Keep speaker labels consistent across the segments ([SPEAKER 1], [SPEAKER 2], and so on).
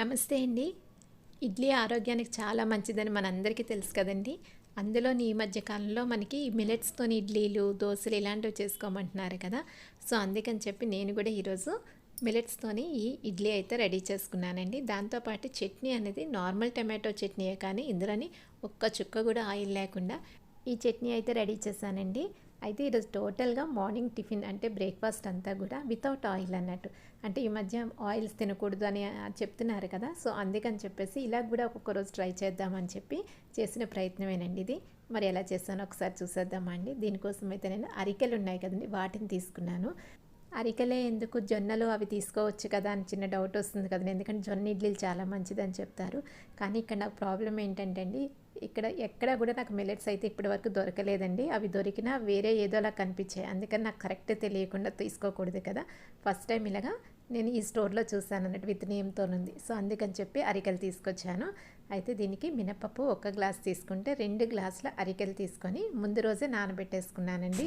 [SPEAKER 1] నమస్తే అండి. ఇడ్లీ ఆరోగ్యానికి చాలా మంచిదని మనందరికీ తెలుసు కదండి. అందులో ఈ మధ్య కాలంలో మనకి మిలెట్స్తోని ఇడ్లీలు దోశలు ఇలాంటివి చేసుకోమంటున్నారు కదా. సో అందుకని చెప్పి నేను కూడా ఈరోజు మిలెట్స్తోని ఈ ఇడ్లీ అయితే రెడీ చేసుకున్నానండి. దాంతోపాటు చట్నీ అనేది నార్మల్ టమాటో చట్నీయే కానీ ఇందులోని ఒక్క చుక్క కూడా ఆయిల్ లేకుండా ఈ చట్నీ అయితే రెడీ చేశానండి. అయితే ఈరోజు టోటల్గా మార్నింగ్ టిఫిన్ అంటే బ్రేక్ఫాస్ట్ అంతా కూడా వితౌట్ ఆయిల్ అన్నట్టు. అంటే ఈ మధ్య ఆయిల్స్ తినకూడదు అని చెప్తున్నారు కదా సో అందుకని చెప్పేసి ఇలా కూడా ఒక్కొక్క రోజు ట్రై చేద్దామని చెప్పి చేసిన ప్రయత్నమేనండి ఇది. మరి ఎలా చేస్తానో ఒకసారి చూసేద్దామా అండి. దీనికోసం అయితే నేను అరికెలు ఉన్నాయి కదండి వాటిని తీసుకున్నాను. అరికలే ఎందుకు జొన్నలు అవి తీసుకోవచ్చు కదా అని చిన్న డౌట్ వస్తుంది కదండి ఎందుకంటే జొన్న ఇడ్లీలు చాలా మంచిదని చెప్తారు. కానీ ఇక్కడ నాకు ప్రాబ్లం ఏంటంటే అండి ఇక్కడ ఎక్కడ కూడా నాకు మిల్లెట్స్ అయితే ఇప్పటి వరకు దొరకలేదండి. అవి దొరికినా వేరే ఏదోలా కనిపించాయి. అందుకని నాకు కరెక్ట్ తెలియకుండా తీసుకోకూడదు కదా. ఫస్ట్ టైం ఇలాగా నేను ఈ స్టోర్లో చూసాను అన్నట్టు విత్ నేమ్తో ఉంది. సో అందుకని చెప్పి అరికెలు తీసుకొచ్చాను. అయితే దీనికి మినపప్పు ఒక గ్లాస్ తీసుకుంటే రెండు గ్లాసుల అరికెలు తీసుకొని ముందు రోజే నానబెట్టేసుకున్నానండి.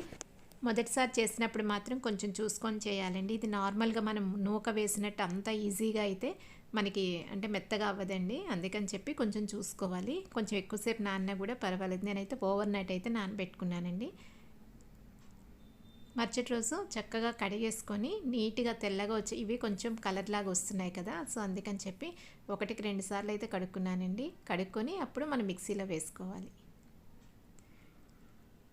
[SPEAKER 1] మొదటిసారి చేసినప్పుడు మాత్రం కొంచెం చూసుకొని చేయాలండి. ఇది నార్మల్గా మనం నూక వేసినట్టు అంత ఈజీగా అయితే మనకి అంటే మెత్తగా అవ్వదండి. అందుకని చెప్పి కొంచెం చూసుకోవాలి. కొంచెం ఎక్కువసేపు నాన్న కూడా పర్వాలేదు. నేనైతే ఓవర్ నైట్ అయితే నానబెట్టుకున్నానండి. మరుసటి రోజు చక్కగా కడిగేసుకొని నీట్గా తెల్లగా వచ్చి ఇవి కొంచెం కలర్ లాగా వస్తున్నాయి కదా. సో అందుకని చెప్పి ఒకటికి రెండు సార్లు అయితే కడుక్కున్నానండి. కడుక్కొని అప్పుడు మనం మిక్సీలో వేసుకోవాలి.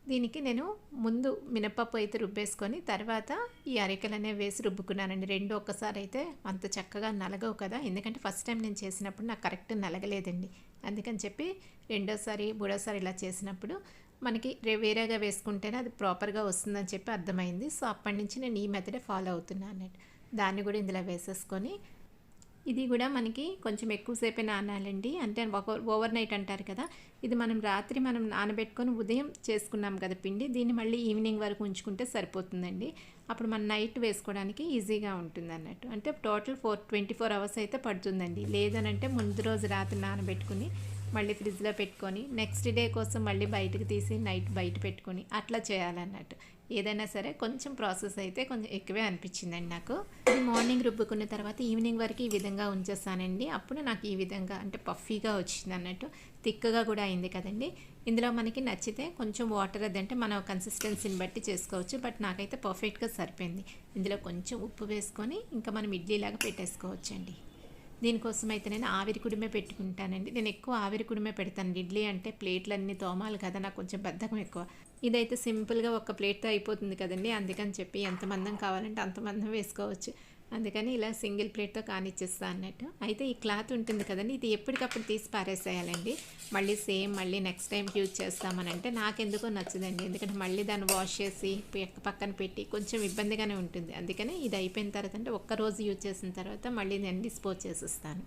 [SPEAKER 1] దీనికి నేను ముందు మినపప్పు అయితే రుబ్బేసుకొని తర్వాత ఈ అరికలు అనేవి వేసి రుబ్బుకున్నానండి. రెండు ఒక్కసారి అయితే అంత చక్కగా నలగవు కదా. ఎందుకంటే ఫస్ట్ టైం నేను చేసినప్పుడు నాకు కరెక్ట్ నలగలేదండి. అందుకని చెప్పి రెండోసారి మూడోసారి ఇలా చేసినప్పుడు మనకి వేరేగా వేసుకుంటేనే అది ప్రాపర్గా వస్తుందని చెప్పి అర్థమైంది. సో అప్పటి నుంచి నేను ఈ మెథడే ఫాలో అవుతున్నాను అన్నట్టు దాన్ని కూడా ఇందులో వేసేసుకొని ఇది కూడా మనకి కొంచెం ఎక్కువసేపే నానాలండి. అంటే ఓవర్ నైట్ అంటారు కదా. ఇది మనం రాత్రి మనం నానబెట్టుకొని ఉదయం చేసుకున్నాం కదా పిండి. దీన్ని మళ్ళీ ఈవినింగ్ వరకు ఉంచుకుంటే సరిపోతుందండి. అప్పుడు మనం నైట్ వేసుకోవడానికి ఈజీగా ఉంటుంది అన్నట్టు అంటే total four twenty four hours అయితే పడుతుందండి. లేదనంటే ముందు రోజు రాత్రి నానబెట్టుకుని మళ్ళీ ఫ్రిడ్జ్లో పెట్టుకొని నెక్స్ట్ డే కోసం మళ్ళీ బయటకు తీసి నైట్ బయట పెట్టుకొని అట్లా చేయాలన్నట్టు. ఏదైనా సరే కొంచెం ప్రాసెస్ అయితే కొంచెం ఎక్కువే అనిపించిందండి నాకు. ఇది మార్నింగ్ రుబ్బుకున్న తర్వాత ఈవినింగ్ వరకు ఈ విధంగా ఉంచేస్తానండి. అప్పుడు నాకు ఈ విధంగా అంటే పఫీగా వచ్చింది అన్నట్టు థిక్గా కూడా అయింది కదండి. ఇందులో మనకి నచ్చితే కొంచెం వాటర్ అదంటే మన కన్సిస్టెన్సీని బట్టి చేసుకోవచ్చు. బట్ నాకైతే పర్ఫెక్ట్గా సరిపోయింది. ఇందులో కొంచెం ఉప్పు వేసుకొని ఇంకా మనం ఇడ్లీలాగా పెట్టేసుకోవచ్చండి. దీనికోసం అయితే నేను ఆవిరి కుడిమే పెట్టుకుంటానండి. నేను ఎక్కువ ఆవిరి కుడిమే పెడతాను. ఇడ్లీ అంటే ప్లేట్లన్నీ తోమాలి కదా నాకు కొంచెం బద్ధకం ఎక్కువ. ఇదైతే సింపుల్గా ఒక ప్లేట్తో అయిపోతుంది కదండి. అందుకని చెప్పి ఎంత మందం కావాలంటే అంత మందం వేసుకోవచ్చు. అందుకని ఇలా సింగిల్ ప్లేట్తో కానిచ్చేస్తా అన్నట్టు. అయితే ఈ క్లాత్ ఉంటుంది కదండి ఇది ఎప్పటికప్పుడు తీసి పారేసేయాలండి. మళ్ళీ సేమ్ మళ్ళీ నెక్స్ట్ టైం యూజ్ చేస్తామనంటే నాకెందుకో నచ్చదండి. ఎందుకంటే మళ్ళీ దాన్ని వాష్ చేసి పక్కన పెట్టి కొంచెం ఇబ్బందిగానే ఉంటుంది. అందుకని ఇది అయిపోయిన తర్వాత అంటే ఒక్కరోజు యూజ్ చేసిన తర్వాత మళ్ళీ నేను డిస్పోజ్ చేసేస్తాను.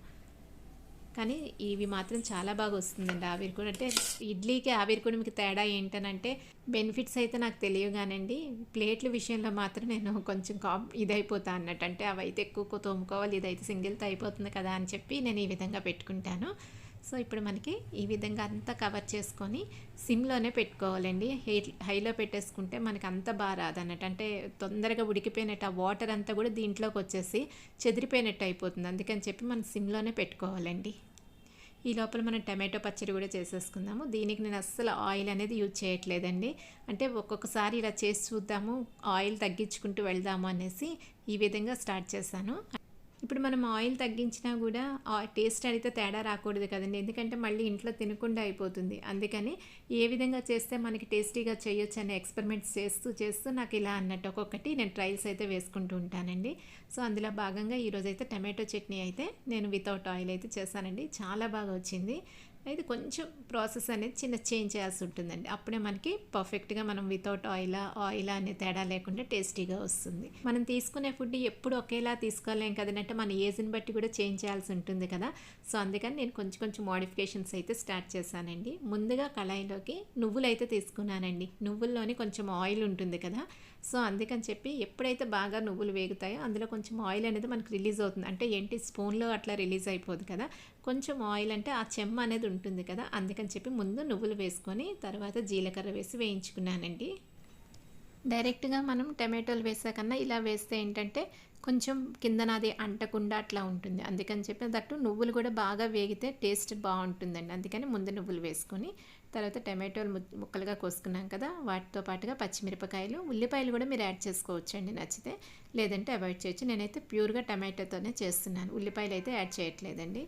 [SPEAKER 1] కానీ ఇవి మాత్రం చాలా బాగా వస్తుందండి ఆవిరికుడు అంటే ఇడ్లీకి ఆవిరికుడికి తేడా ఏంటనంటే బెనిఫిట్స్ అయితే నాకు తెలియగానండి ప్లేట్ల విషయంలో మాత్రం నేను కొంచెం కా ఇదైపోతా అన్నట్టు. అంటే అవి అయితే ఎక్కువ తోముకోవాలి ఇదైతే సింగిల్తో అయిపోతుంది కదా అని చెప్పి నేను ఈ విధంగా పెట్టుకుంటాను. సో ఇప్పుడు మనకి ఈ విధంగా అంతా కవర్ చేసుకొని సిమ్లోనే పెట్టుకోవాలండి. హై హైలో పెట్టేసుకుంటే మనకి అంత బాగా రాదన్నట్టు. అంటే తొందరగా ఉడికిపోయినట్టు ఆ వాటర్ అంతా కూడా దీంట్లోకి వచ్చేసి చెదిరిపోయినట్టు అయిపోతుంది. అందుకని చెప్పి మనం సిమ్లోనే పెట్టుకోవాలండి. ఈ లోపల మనం టమాటో పచ్చడి కూడా చేసేసుకుందాము. దీనికి నేను అస్సలు ఆయిల్ అనేది యూజ్ చేయట్లేదండి. అంటే ఒక్కొక్కసారి ఇలా చేసి చూద్దాము ఆయిల్ తగ్గించుకుంటూ వెళ్దాము అనేసి ఈ విధంగా స్టార్ట్ చేశాను. ఇప్పుడు మనం ఆయిల్ తగ్గించినా కూడా టేస్ట్ అయితే తేడా రాకూడదు కదండి. ఎందుకంటే మళ్ళీ ఇంట్లో తినకుండా అయిపోతుంది. అందుకని ఏ విధంగా చేస్తే మనకి టేస్టీగా చేయొచ్చు అనే ఎక్స్పెరిమెంట్స్ చేస్తూ చేస్తూ నాకు ఇలా అన్నట్టు ఒక్కొక్కటి నేను ట్రయల్స్ అయితే వేసుకుంటూ ఉంటానండి. సో అందులో భాగంగా ఈరోజు అయితే టమాటో చట్నీ అయితే నేను వితౌట్ ఆయిల్ అయితే చేశానండి. చాలా బాగా వచ్చింది. అయితే కొంచెం ప్రాసెస్ అనేది చిన్న చేంజ్ చేయాల్సి ఉంటుందండి. అప్పుడే మనకి పర్ఫెక్ట్గా మనం వితౌట్ ఆయిల్ ఆయిల్ అనే తేడా లేకుండా టేస్టీగా వస్తుంది. మనం తీసుకునే ఫుడ్ ఎప్పుడు ఒకేలా తీసుకోలేం కదనంటే మన ఏజ్ని బట్టి కూడా చేంజ్ చేయాల్సి ఉంటుంది కదా. సో అందుకని నేను కొంచెం కొంచెం మోడిఫికేషన్స్ అయితే స్టార్ట్ చేశానండి. ముందుగా కళాయిలోకి నువ్వులు అయితే తీసుకున్నానండి. నువ్వుల్లోని కొంచెం ఆయిల్ ఉంటుంది కదా. సో అందుకని చెప్పి ఎప్పుడైతే బాగా నువ్వులు వేగుతాయో అందులో కొంచెం ఆయిల్ అనేది మనకు రిలీజ్ అవుతుంది. అంటే ఏంటి? స్పూన్లో అట్లా రిలీజ్ అయిపోదు కదా. కొంచెం ఆయిల్ అంటే ఆ చెమ్మ అనేది ఉంటుంది కదా. అందుకని చెప్పి ముందు నువ్వులు వేసుకొని తర్వాత జీలకర్ర వేసి వేయించుకున్నానండి. డైరెక్ట్గా మనం టమాటోలు వేసాకన్నా ఇలా వేస్తే ఏంటంటే కొంచెం కిందనది అంటకుండా అట్లా ఉంటుంది. అందుకని చెప్పి దట్టు నువ్వులు కూడా బాగా వేగితే టేస్ట్ బాగుంటుందండి. అందుకని ముందు నువ్వులు వేసుకొని తర్వాత టమాటోలు ముక్కలుగా కోసుకున్నాం కదా వాటితో పాటుగా పచ్చిమిరపకాయలు ఉల్లిపాయలు కూడా మీరు యాడ్ చేసుకోవచ్చండి నచ్చితే. లేదంటే అవాయిడ్ చేయొచ్చు. నేనైతే ప్యూర్గా టమాటోతోనే చేస్తున్నాను. ఉల్లిపాయలు అయితే యాడ్ చేయట్లేదండి.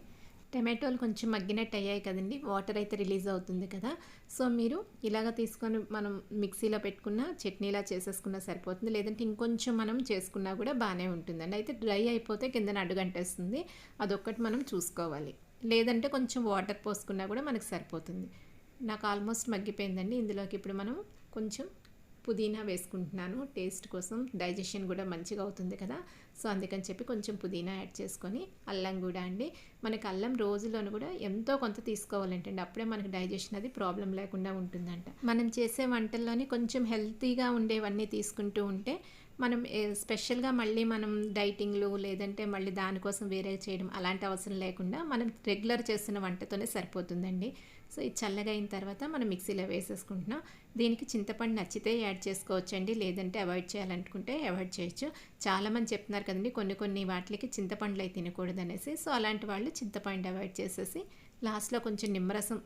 [SPEAKER 1] టమాటోలు కొంచెం మగ్గినట్టు అయ్యాయి కదండి. వాటర్ అయితే రిలీజ్ అవుతుంది కదా. సో మీరు ఇలాగ తీసుకొని మనం మిక్సీలో పెట్టుకున్న చట్నీలా చేసేసుకున్నా సరిపోతుంది. లేదంటే ఇంకొంచెం మనం చేసుకున్నా కూడా బాగానే ఉంటుందండి. అయితే డ్రై అయిపోతే కిందన అడుగంటేస్తుంది. అదొక్కటి మనం చూసుకోవాలి. లేదంటే కొంచెం వాటర్ పోసుకున్నా కూడా మనకు సరిపోతుంది. నాకు ఆల్మోస్ట్ మగ్గిపోయిందండి. ఇందులోకి ఇప్పుడు మనం కొంచెం పుదీనా వేసుకుంటున్నాను. టేస్ట్ కోసం డైజెషన్ కూడా మంచిగా అవుతుంది కదా. సో అందుకని చెప్పి కొంచెం పుదీనా యాడ్ చేసుకొని అల్లం కూడా అండి. మనకి అల్లం రోజులోను కూడా ఎంతో కొంత తీసుకోవాలంటే అప్పుడే మనకు డైజెషన్ అది ప్రాబ్లం లేకుండా ఉంటుందంట. మనం చేసే వంటల్లోని కొంచెం హెల్తీగా ఉండేవన్నీ తీసుకుంటూ ఉంటే మనం స్పెషల్గా మళ్ళీ మనం డైటింగ్లు లేదంటే మళ్ళీ దానికోసం వేరే చేయడం అలాంటి అవసరం లేకుండా మనం రెగ్యులర్ చేస్తున్న వంటతోనే సరిపోతుందండి. సో ఇది చల్లగా అయిన తర్వాత మనం మిక్సీలో వేసేసుకుంటున్నాం. దీనికి చింతపండు నచ్చితే యాడ్ చేసుకోవచ్చండి. లేదంటే అవాయిడ్ చేయాలనుకుంటే అవాయిడ్ చేయొచ్చు. చాలామంది చెప్తున్నారు కదండి కొన్ని కొన్ని వాటికి చింతపండులు అయితే తినకూడదు అనేసి సో అలాంటి వాళ్ళు చింతపండు అవాయిడ్ చేసేసి లాస్ట్లో కొంచెం నిమ్మరసం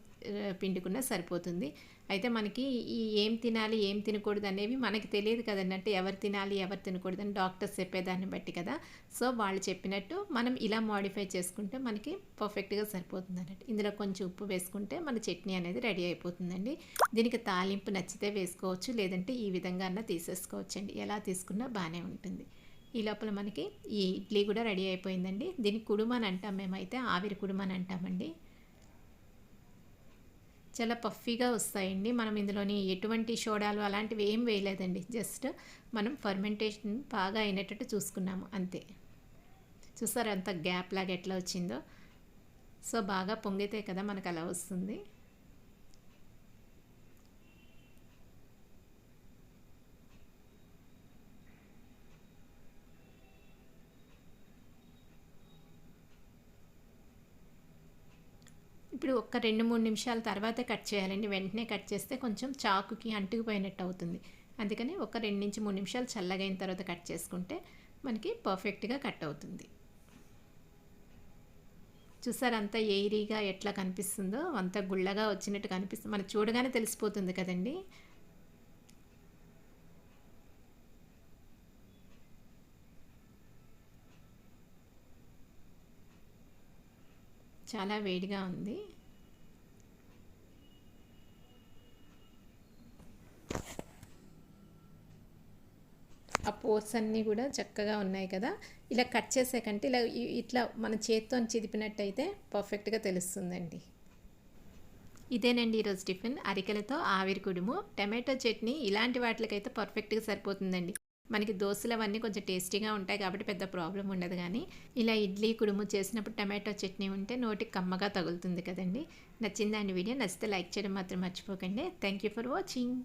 [SPEAKER 1] పిండుకున్నా సరిపోతుంది. అయితే మనకి ఈ ఏం తినాలి ఏం తినకూడదు అనేవి మనకి తెలియదు కదండి. అంటే ఎవరు తినాలి ఎవరు తినకూడదు అని డాక్టర్స్ చెప్పేదాన్ని బట్టి కదా. సో వాళ్ళు చెప్పినట్టు మనం ఇలా మాడిఫై చేసుకుంటే మనకి పర్ఫెక్ట్గా సరిపోతుంది అన్నట్టు ఇందులో కొంచెం ఉప్పు వేసుకుంటే మన చట్నీ అనేది రెడీ అయిపోతుందండి. దీనికి తాలింపు నచ్చితే వేసుకోవచ్చు లేదంటే ఈ విధంగా అన్న తీసేసుకోవచ్చండి. ఎలా తీసుకున్నా బాగానే ఉంటుంది. ఈ లోపల మనకి ఈ ఇడ్లీ కూడా రెడీ అయిపోయిందండి. దీనికి కుడుమని అంటాం మేమైతే ఆవిరి కుడుమని అంటామండి. చాలా పఫీగా వస్తాయండి. మనం ఇందులోని ఎటువంటి సోడాలు అలాంటివి ఏం వేయలేదండి. జస్ట్ మనం ఫర్మెంటేషన్ బాగా అయినట్టు చూసుకున్నాము. అంతే. చూసారు అంత గ్యాప్ లాగా ఎట్లా వచ్చిందో? సో బాగా పొంగితే కదా మనకు అలా వస్తుంది. ఇప్పుడు ఒక రెండు మూడు నిమిషాల తర్వాతే కట్ చేయాలండి. వెంటనే కట్ చేస్తే కొంచెం చాకుకి అంటుకుపోయినట్టు అవుతుంది. అందుకని ఒక రెండు నుంచి మూడు నిమిషాలు చల్లగైన తర్వాత కట్ చేసుకుంటే మనకి పర్ఫెక్ట్గా కట్ అవుతుంది. చూసారు అంత ఎయిరీగా ఎట్లా కనిపిస్తుందో? అంత గుళ్ళగా వచ్చినట్టు కనిపిస్తుంది. మనకు చూడగానే తెలిసిపోతుంది కదండి. చాలా వేడిగా ఉంది ఆ పోర్స్ అన్నీ కూడా చక్కగా ఉన్నాయి కదా. ఇలా కట్ చేసాకంటే ఇలా ఇట్లా మన చేత్తో చిదిపినట్టయితే పర్ఫెక్ట్గా తెలుస్తుందండి. ఇదేనండి ఈరోజు టిఫిన్. అరికెలతో ఆవిరి కుడుము టమాటో చట్నీ ఇలాంటి వాటికైతే పర్ఫెక్ట్గా సరిపోతుందండి. మనకి దోశలు అవన్నీ కొంచెం టేస్టీగా ఉంటాయి కాబట్టి పెద్ద ప్రాబ్లం ఉండదు కానీ ఇలా ఇడ్లీ కుడుము చేసినప్పుడు టమాటో చట్నీ ఉంటే నోటికి కమ్మగా తగులుతుంది కదండి. నచ్చిందండి వీడియో నచ్చితే లైక్ చేయడం మాత్రం మర్చిపోకండి. Thank you for watching